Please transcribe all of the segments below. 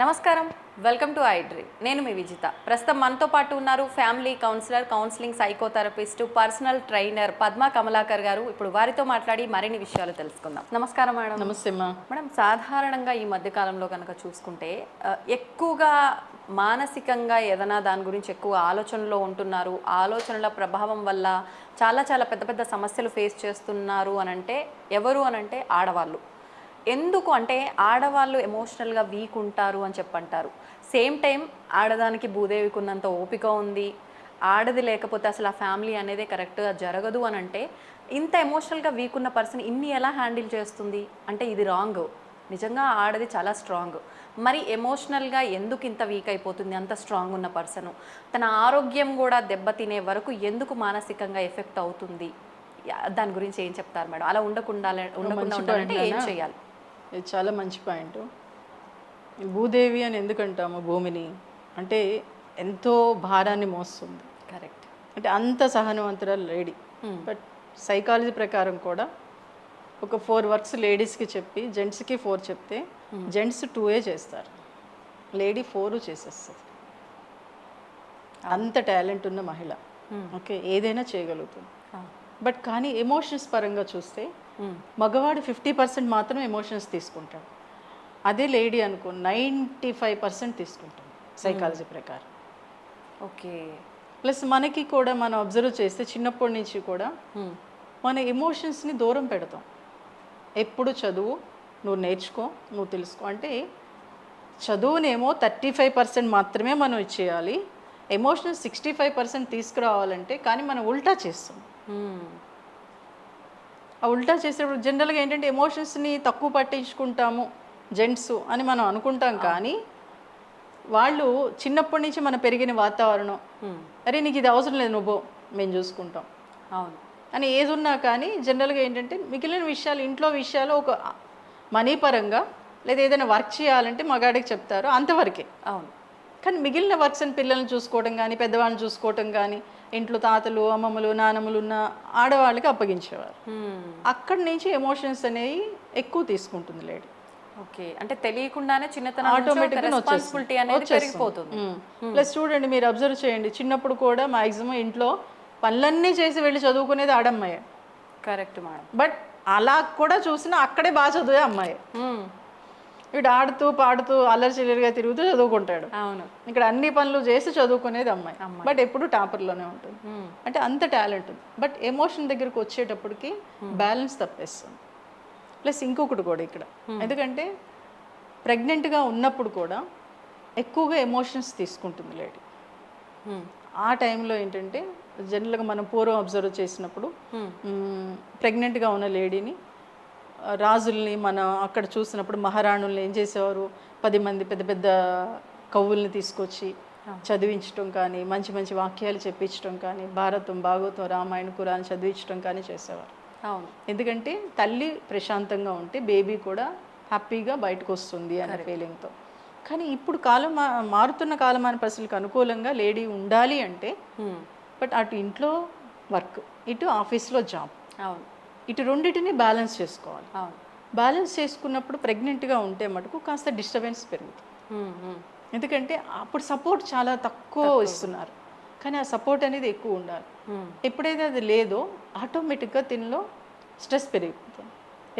నమస్కారం. Welcome to iDream నేను మీ విజిత. ప్రస్తుతం మనతో పాటు ఉన్నారు family counsellor counselling psychotherapist personal trainer Padma Kamalakar గారు. ఇప్పుడు వారితో మాట్లాడి మరిన్ని విషయాలు తెలుసుకుందాం. నమస్కారం మేడం. నమస్తే మేడం సాధారణంగా ఈ మధ్య కాలంలో కనుక చూసుకుంటే ఎక్కువగా మానసికంగా ఏదైనా దాని గురించి ఎక్కువ ఆలోచనలో ఉంటున్నారు. ఆలోచనల ప్రభావం వల్ల చాలా చాలా పెద్ద పెద్ద సమస్యలు ఫేస్ చేస్తున్నారు అని అంటే ఎవరు అని అంటే ఆడవాళ్ళు. ఎందుకు అంటే ఆడవాళ్ళు ఎమోషనల్గా వీక్ ఉంటారు అని చెప్పంటారు. సేమ్ టైం ఆడదానికి భూదేవికి ఉన్నంత ఓపిక ఉంది. ఆడది లేకపోతే అసలు ఆ ఫ్యామిలీ అనేది కరెక్ట్గా జరగదు అని అంటే ఇంత ఎమోషనల్గా వీక్ ఉన్న పర్సన్ ఇన్ని ఎలా హ్యాండిల్ చేస్తుంది? అంటే ఇది రాంగ్ నిజంగా ఆడది చాలా స్ట్రాంగ్ మరి ఎమోషనల్గా ఎందుకు ఇంత వీక్ అయిపోతుంది? అంత స్ట్రాంగ్ ఉన్న పర్సన్ తన ఆరోగ్యం కూడా దెబ్బతినే వరకు ఎందుకు మానసికంగా ఎఫెక్ట్ అవుతుంది? దాని గురించి ఏం చెప్తారు మేడం? అలా ఉండకుండా ఉండకుండా ఉండాలంటే ఏం. చేయాలి? ఇది చాలా మంచి పాయింట్. భూదేవి అని ఎందుకు అంటాము భూమిని? అంటే ఎంతో భారాన్ని మోస్తుంది. కరెక్ట్. అంటే అంత సహనవంతురాలు లేడీ. బట్ సైకాలజీ ప్రకారం కూడా ఒక ఫోర్ వర్క్స్ లేడీస్కి చెప్పి జెంట్స్కి ఫోర్ చెప్తే జెంట్స్ టూఏ చేస్తారు. లేడీ ఫోర్ చేసేస్తుంది. అంత టాలెంట్ ఉన్న మహిళ. ఓకే ఏదైనా చేయగలుగుతుంది. బట్ కానీ ఎమోషన్స్ పరంగా చూస్తే మగవాడు ఫిఫ్టీ పర్సెంట్ మాత్రం ఎమోషన్స్ తీసుకుంటాడు. అదే లేడీ అనుకో నైంటీ ఫైవ్ పర్సెంట్ తీసుకుంటాడు సైకాలజీ ప్రకారం. ఓకే. ప్లస్ మనకి కూడా మనం అబ్జర్వ్ చేస్తే చిన్నప్పటి నుంచి కూడా మన ఎమోషన్స్ని దూరం పెడతాం. ఎప్పుడు చదువు నువ్వు నేర్చుకో నువ్వు తెలుసుకో. అంటే చదువునేమో థర్టీ ఫైవ్ పర్సెంట్ మాత్రమే మనం ఇచ్చేయాలి. ఎమోషనల్ సిక్స్టీ ఫైవ్ పర్సెంట్ తీసుకురావాలంటే కానీ మనం ఉల్టా చేస్తాం. ఆ ఉల్టా చేసేటప్పుడు జనరల్గా ఏంటంటే ఎమోషన్స్ని తక్కువ పట్టించుకుంటాము జెంట్స్ అని మనం అనుకుంటాం కానీ వాళ్ళు చిన్నప్పటి నుంచి మనం పెరిగిన వాతావరణం. అరే నీకు ఇది అవసరం లేదు నువ్వు మేము చూసుకుంటాం. అవును. అని ఏది ఉన్నా కానీ జనరల్గా ఏంటంటే మిగిలిన విషయాలు ఇంట్లో విషయాలు ఒక మనీ పరంగా లేదా ఏదైనా వర్క్ చేయాలంటే మగాడికి చెప్తారు అంతవరకే. అవును. కానీ మిగిలిన వర్క్స్ అని పిల్లల్ని చూసుకోవడం కానీ పెద్దవాళ్ళని చూసుకోవటం కానీ ఇంట్లో తాతలు అమ్మమ్మలు నానమ్మలు ఉన్న ఆడవాళ్ళకి అప్పగించేవారు. అక్కడి నుంచి ఎమోషన్స్ అనేవి ఎక్కువ తీసుకుంటుంది లేడీ. ఓకే. అంటే తెలియకుండానే చిన్నతనం ఆటోమేటిక్గా రెస్పాన్సిబిలిటీ అనేది పెరిగిపోతుంది. ప్లస్ చూడండి మీరు అబ్జర్వ్ చేయండి. చిన్నప్పుడు కూడా మాక్సిమం ఇంట్లో పనులన్నీ చేసి వెళ్ళి చదువుకునేది ఆడమ్మాయే. కరెక్ట్ మేడం బట్ అలా కూడా చూసినా అక్కడే బాగా చదివే అమ్మాయి. వీడు ఆడుతూ పాడుతూ అల్లరి చిల్లరిగా తిరుగుతూ చదువుకుంటాడు. అవును. ఇక్కడ అన్ని పనులు చేసి చదువుకునేది అమ్మాయి. బట్ ఎప్పుడు టాపర్లోనే ఉంటుంది. అంటే అంత టాలెంట్ ఉంది. బట్ ఎమోషన్ దగ్గరికి వచ్చేటప్పటికి బ్యాలెన్స్ తప్పేస్తుంది. ప్లస్ ఇంకొకటి కూడా ఇక్కడ. ఎందుకంటే ప్రెగ్నెంట్గా ఉన్నప్పుడు కూడా ఎక్కువగా ఎమోషన్స్ తీసుకుంటుంది లేడీ. ఆ టైంలో ఏంటంటే జనరల్గా మనం పూర్వం అబ్జర్వ్ చేసినప్పుడు ప్రెగ్నెంట్గా ఉన్న లేడీని రాజుల్ని మనం అక్కడ చూసినప్పుడు మహారాణుల్ని ఏం చేసేవారు? పది మంది పెద్ద పెద్ద కవుల్ని తీసుకొచ్చి చదివించడం కానీ మంచి మంచి వాక్యాలు చెప్పించడం కానీ భారతం భాగవతం రామాయణ కురాన్ చదివించడం కానీ చేసేవారు. అవును. ఎందుకంటే తల్లి ప్రశాంతంగా ఉంటే బేబీ కూడా హ్యాపీగా బయటకు వస్తుంది అనే ఫీలింగ్తో కానీ ఇప్పుడు కాలం మారుతున్న కాలమాన పరిస్థితులకు అనుకూలంగా లేడీ ఉండాలి అంటే బట్ అటు ఇంట్లో వర్క్ ఇటు ఆఫీస్లో జాబ్. అవును. ఇటు రెండింటిని బ్యాలెన్స్ చేసుకోవాలి. బ్యాలెన్స్ చేసుకున్నప్పుడు ప్రెగ్నెంట్గా ఉంటే మటుకు కాస్త డిస్టర్బెన్స్ పెరుగుతుంది. ఎందుకంటే అప్పుడు సపోర్ట్ చాలా తక్కువ ఇస్తున్నారు. కానీ ఆ సపోర్ట్ అనేది ఎక్కువ ఉండాలి. ఎప్పుడైతే అది లేదో ఆటోమేటిక్గా దీనిలో స్ట్రెస్ పెరిగిపోతుంది.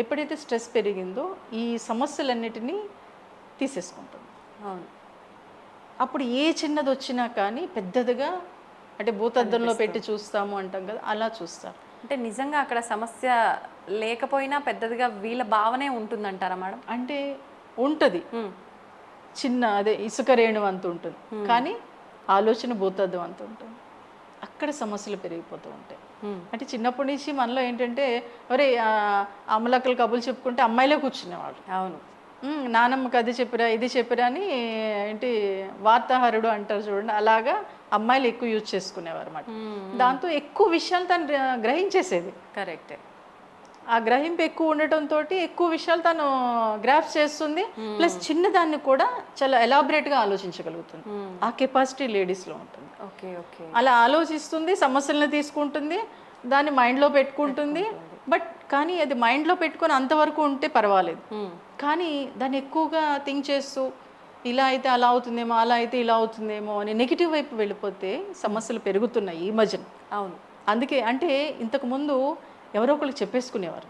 ఎప్పుడైతే స్ట్రెస్ పెరిగిందో ఈ సమస్యలన్నిటినీ తీసేసుకుంటుంది. అవును. అప్పుడు ఏ చిన్నది వచ్చినా కానీ పెద్దదిగా అంటే భూతద్దంలో పెట్టి చూస్తాము అంటాం కదా అలా చూస్తారు. అంటే నిజంగా అక్కడ సమస్య లేకపోయినా పెద్దదిగా వీళ్ళ భావనే ఉంటుందంటారా మేడం? అంటే ఉంటుంది. చిన్న అదే ఇసుక రేణు అంత ఉంటుంది. కానీ ఆలోచన భూతద్దం అంత ఉంటుంది. అక్కడ సమస్యలు పెరిగిపోతూ ఉంటాయి. అంటే చిన్నప్పటి నుంచి మనలో ఏంటంటే ఒరే ఆ, అమలక్కలు కబులు చెప్పుకుంటే అమ్మాయిలే కూర్చునేవాళ్ళు. అవును. "ఉమ్, నానమ్మకి అది చెప్పిరా ఇది చెప్పిరా అని ఏంటి వార్తాహరుడు అంటారు చూడండి అలాగా అమ్మాయిలు ఎక్కువ యూజ్ చేసుకునేవారు అన్నమాట. దాంతో ఎక్కువ విషయాలు తను గ్రహించేసేది. కరెక్టే. ఆ గ్రహింపు ఎక్కువ ఉండటంతో ఎక్కువ విషయాలు తను గ్రాఫ్స్ చేస్తుంది. ప్లస్ చిన్నదాన్ని కూడా చాలా ఎలాబరేట్గా ఆలోచించగలుగుతుంది. ఆ కెపాసిటీ లేడీస్లో ఉంటుంది. Okay okay. అలా ఆలోచిస్తుంది సమస్యలను తీసుకుంటుంది దాన్ని మైండ్లో పెట్టుకుంటుంది. బట్ కానీ అది మైండ్లో పెట్టుకొని అంతవరకు ఉంటే పర్వాలేదు. కానీ దాన్ని ఎక్కువగా థింక్ చేస్తూ ఇలా అయితే అలా అవుతుందేమో అలా అయితే ఇలా అవుతుందేమో అని నెగిటివ్ వైపు వెళ్ళిపోతే సమస్యలు పెరుగుతున్నాయి ఈ మధ్యన. అవును. అందుకే అంటే ఇంతకు ముందు ఎవరో ఒకరికి చెప్పేసుకునేవారు.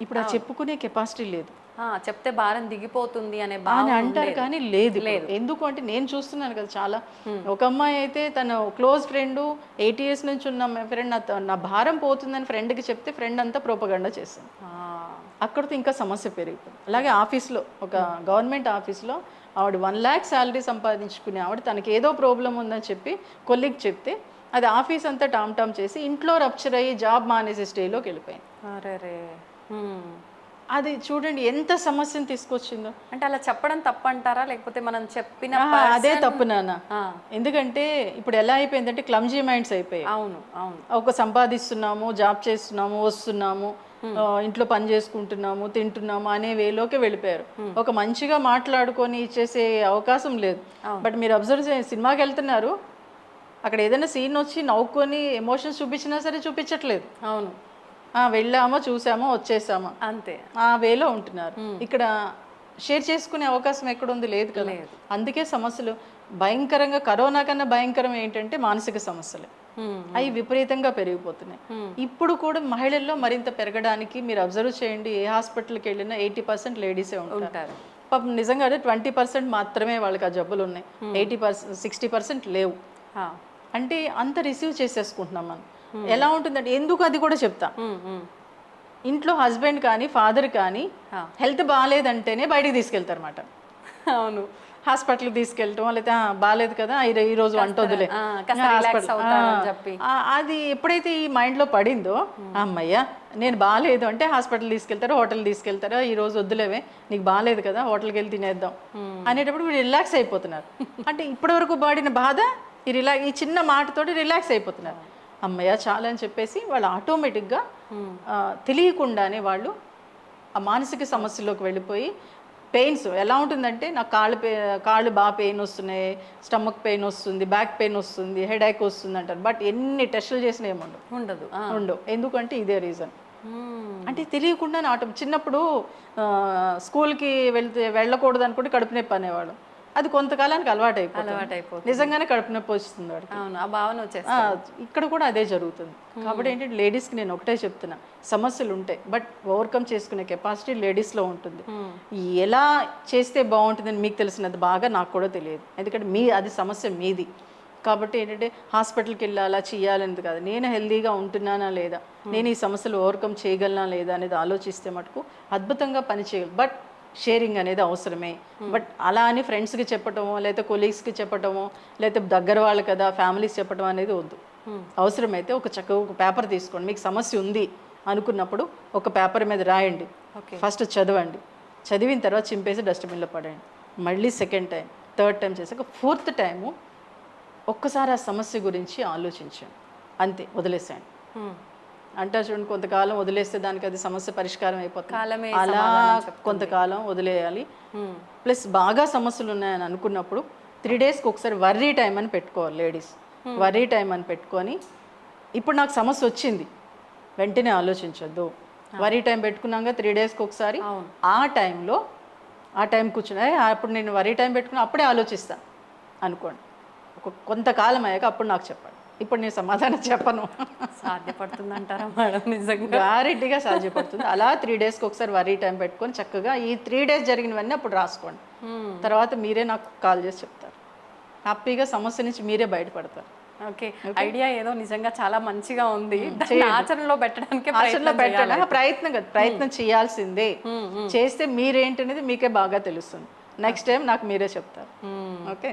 ఇప్పుడు ఆ చెప్పుకునే కెపాసిటీ లేదు. చెప్తే భారం దిగిపోతుంది అనే భావం అంటారు. కానీ లేదు ఇప్పుడు. ఎందుకు అంటే నేను చూస్తున్నాను కదా చాలా. ఒక అమ్మాయి అయితే తన క్లోజ్ ఫ్రెండ్ ఎయిట్ ఇయర్స్ నుంచి ఉన్న ఫ్రెండ్ నా భారం పోతుందని ఫ్రెండ్కి చెప్తే ఫ్రెండ్ అంతా ప్రోపగండా చేసింది అక్కడితో ఇంకా సమస్య పెరిగిపోయింది. అలాగే ఆఫీస్లో ఒక గవర్నమెంట్ ఆఫీస్లో ఆవిడ వన్ ల్యాక్ శాలరీ సంపాదించుకునే ఆవిడ తనకి ఏదో ప్రాబ్లం ఉందని చెప్పి కొల్లికి చెప్తే అది ఆఫీస్ అంతా టామ్ టామ్ చేసి ఇంట్లో రప్చర్ అయ్యి జాబ్ మానేసే స్టేలోకి వెళ్ళిపోయింది. అది చూడండి ఎంత సమస్యను తీసుకొచ్చిందో. అంటే అలా చెప్పడం తప్పంటారా? లేకపోతే మనం చెప్పిన అదే తప్పు నాన్న. ఎందుకంటే ఇప్పుడు ఎలా అయిపోయిందంటే క్లమ్జీ మైండ్స్ అయిపోయాయి. అవును అవును. ఒక సంపాదిస్తున్నాము జాబ్ చేస్తున్నాము వస్తున్నాము ఇంట్లో పని చేసుకుంటున్నాము తింటున్నాము అనే వేలోకి వెళ్ళిపోయారు. ఒక మంచిగా మాట్లాడుకొని ఇచ్చేసే అవకాశం లేదు. బట్ మీరు అబ్జర్వ్ చేయండి సినిమాకి వెళ్తున్నారు. అక్కడ ఏదైనా సీన్ వచ్చి నవ్వుకొని ఎమోషన్స్ చూపించినా సరే చూపించట్లేదు. అవును. వెళ్ళామో చూసామో వచ్చేసామా. అంతే. ఆ వేలో ఉంటున్నారు. ఇక్కడ షేర్ చేసుకునే అవకాశం ఎక్కడుంది? లేదు కదా. అందుకే సమస్యలు. భయంకరంగా కరోనా కన్నా భయంకరం ఏంటంటే మానసిక సమస్యలు. అవి విపరీతంగా పెరిగిపోతున్నాయి. ఇప్పుడు కూడా మహిళల్లో మరింత పెరగడానికి మీరు అబ్జర్వ్ చేయండి ఏ హాస్పిటల్కి వెళ్ళినా ఎయిటీ పర్సెంట్ లేడీసే ఉంటారు. పాపం నిజంగా ట్వంటీ పర్సెంట్ మాత్రమే వాళ్ళకి ఆ జబ్బులు ఉన్నాయి. ఎయిటీ పర్సెంట్ సిక్స్టీ పర్సెంట్ లేవు. అంటే అంత రిసీవ్ చేసేసుకుంటున్నాం మనం. ఎలా ఉంటుందంటే ఎందుకు అది కూడా చెప్తా. ఇంట్లో హస్బెండ్ కానీ ఫాదర్ కానీ. హెల్త్ బాగాలేదంటేనే బయటికి తీసుకెళ్తారు అనమాట అవును. హాస్పిటల్కి తీసుకెళ్ళటం లేకపోతే "ఆ, బాగాలేదు కదా ఈ రోజు. ఆ, అది ఎప్పుడైతే ఈ మైండ్లో పడిందో అమ్మయ్య నేను బాగాలేదు అంటే హాస్పిటల్ తీసుకెళ్తారు హోటల్ తీసుకెళ్తారు ఈ రోజు వద్దులేవే నీకు బాగాలేదు కదా హోటల్కి వెళ్ళి తినేద్దాం అనేటప్పుడు వీడు రిలాక్స్ అయిపోతున్నారు. అంటే ఇప్పటివరకు పడిన బాధ ఈ రిలా ఈ చిన్న మాటతోటి రిలాక్స్ అయిపోతున్నారు. అమ్మయ్య చాలా అని చెప్పేసి వాళ్ళు ఆటోమేటిక్గా తెలియకుండానే వాళ్ళు ఆ మానసిక సమస్యలోకి వెళ్ళిపోయి పెయిన్స్ ఎలా ఉంటుందంటే నాకు కాళ్ళు పే కాళ్ళు బాగా పెయిన్ వస్తున్నాయి స్టమక్ పెయిన్ వస్తుంది బ్యాక్ పెయిన్ వస్తుంది హెడేక్ వస్తుంది అంటారు. బట్ ఎన్ని టెస్టులు చేసినా ఏముండవు ఉండదు. ఉండవు. ఎందుకంటే ఇదే రీజన్. అంటే తెలియకుండా ఆటో చిన్నప్పుడు స్కూల్కి వెళ్తే వెళ్ళకూడదు అనుకుంటే కడుపు నొప్పి అనేవాడు అది కొంతకాలానికి అలవాటు అయిపోతుంది అలవాటైపోతుంది. నిజంగానే కడుపు నొప్పి వస్తుంది వాడికి. అవును ఆ భావన వచ్చేసి ఆ, ఇక్కడ కూడా అదే జరుగుతుంది. కాబట్టి ఏంటంటే లేడీస్కి నేను ఒకటే చెప్తున్నా సమస్యలు ఉంటాయి బట్ ఓవర్కమ్ చేసుకునే కెపాసిటీ లేడీస్లో ఉంటుంది. ఎలా చేస్తే బాగుంటుందని మీకు తెలిసినది బాగా నాకు కూడా తెలియదు. ఎందుకంటే మీ అది సమస్య మీది. కాబట్టి ఏంటంటే హాస్పిటల్కి వెళ్ళాలా చేయాలనేది కాదు. నేను హెల్దీగా ఉంటున్నానా లేదా? నేను ఈ సమస్యలు ఓవర్కమ్ చేయగలనా లేదా అనేది ఆలోచిస్తే మటుకు అద్భుతంగా పని చేయగలరు బట్ షేరింగ్ అనేది అవసరమే. బట్ అలా అని ఫ్రెండ్స్కి చెప్పటమో లేకపోతే కొలీగ్స్కి చెప్పటమో లేకపోతే దగ్గర వాళ్ళు కదా ఫ్యామిలీస్ చెప్పడం అనేది వద్దు. అవసరమైతే ఒక చక్కగా ఒక పేపర్ తీసుకోండి. మీకు సమస్య ఉంది అనుకున్నప్పుడు ఒక పేపర్ మీద రాయండి. ఫస్ట్ చదవండి. చదివిన తర్వాత చింపేసి డస్ట్బిన్లో పడేయండి. మళ్ళీ సెకండ్ టైం థర్డ్ టైం చేసాక ఫోర్త్ టైము ఒక్కసారి ఆ సమస్య గురించి ఆలోచించండి. అంతే వదిలేసేయండి. మ్మ్. అంటారు చూడండి కొంతకాలం వదిలేస్తే దానికి అది సమస్య పరిష్కారం అయిపోతుంది. కాలమే అలా కొంతకాలం వదిలేయాలి. ప్లస్ బాగా సమస్యలు ఉన్నాయని అనుకున్నప్పుడు త్రీ డేస్కి ఒకసారి వర్రీ టైం అని పెట్టుకోవాలి లేడీస్. వర్రీ టైం అని పెట్టుకొని ఇప్పుడు నాకు సమస్య వచ్చింది. వెంటనే ఆలోచించొద్దు. వరీ టైం పెట్టుకున్నాక త్రీ డేస్కి ఒకసారి. ఆ టైంలో ఆ టైం కూర్చుని "ఏ, అప్పుడు నేను వరీ టైం పెట్టుకుని అప్పుడే ఆలోచిస్తా అనుకోండి. ఒక కొంతకాలం అయ్యాక అప్పుడు నాకు చెప్పండి. ఇప్పుడు నేను సమాధానం చెప్పను. సాధ్యపడుతుంది అంటారా మేడం నిజంగా? గ్యారెంటీగా సాధ్యపడుతుంది. అలా త్రీ డేస్కి ఒకసారి వరీ టైం పెట్టుకొని చక్కగా ఈ త్రీ డేస్ జరిగినవన్నీ అప్పుడు రాసుకోండి. తర్వాత మీరే నాకు కాల్ చేసి చెప్తారు. హ్యాపీగా సమస్య నుంచి మీరే బయటపడతారు. ఓకే. ఐడియా ఏదో నిజంగా చాలా మంచిగా ఉంది. ఆచరణలో పెట్టడానికి ఆచరణలో పెట్టడం ప్రయత్నం కదా ప్రయత్నం చేయాల్సిందే. చేస్తే మీరేంటనేది మీకే బాగా తెలుస్తుంది. నెక్స్ట్ టైం నాకు మీరే చెప్తారు. Okay?